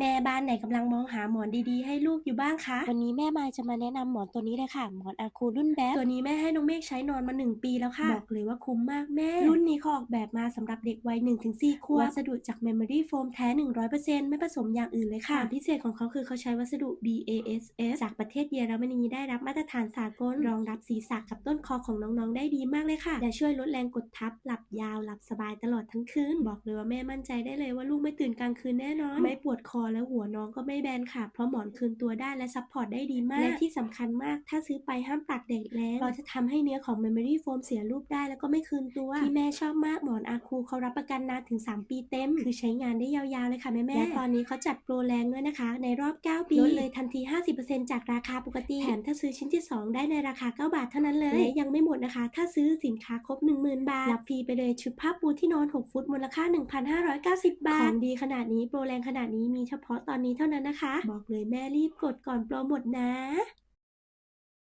แม่บ้านไหนกำลังมองหาหมอนดีๆ ให้ลูกอยู่บ้างคะ วันนี้แม่มายจะมาแนะนำหมอนตัวนี้เลยค่ะ หมอนอาคูรุ่นแบ๊บตัวนี้แม่ให้น้องเมฆใช้นอนมา 1 ปีแล้วค่ะ บอกเลยว่าคุ้มมากแม่ รุ่นนี้เขาออกแบบมาสำหรับเด็กวัย 1-4 ขวบ วัสดุจาก Memory Foam แท้ 100%ไม่ผสมอย่างอื่นเลยค่ะความพิเศษของเขาคือเขาใช้วัสดุ BASF จากประเทศเยอรมนีได้รับมาตรฐานสากล รองรับศีรษะกับต้นคอของน้องๆได้ดีมากเลยค่ะและช่วยลดแรงกดทับหลับยาวหลับสบายตลอดทั้งคืนบอกเลยว่าแม่มั่นใจได้เลยว่าลูกไม่ตื่นกลางคืนแน่นอนไม่ปวดคอและหัวน้องก็ไม่แบนค่ะ เพราะหมอนคืนตัวได้และซัพพอร์ตได้ดีมาก และที่สำคัญมาก ถ้าซื้อไปห้ามตากแดดแรงเราจะทำให้เนื้อของ Memory Foam เสียรูปได้แล้วก็ไม่คืนตัว ที่แม่ชอบมากหมอนอาคูเขารับประกันนานถึง 3 ปีเต็ม คือใช้งานได้ยาวๆเลยค่ะแม่ๆและตอนนี้เขาจัดโปรแรงด้วยนะคะ ในรอบ 9 ปีลดเลยทันที 50%จากราคาปกติแถมถ้าซื้อชิ้นที่ 2 ได้ในราคา 9 บาทเท่านั้นเลยและยังไม่หมดนะคะ ถ้าซื้อสินค้าครบ 10,000 บาทรับฟรีไปเลยชุดผ้าปูที่นอน 6 ฟุตมูลค่า 1,590 บาทของดีขนาดนี้โปรแรงขนาดนี้มีเฉพาะตอนนี้เท่านั้นนะคะ บอกเลยแม่รีบกดก่อนโปรหมดนะ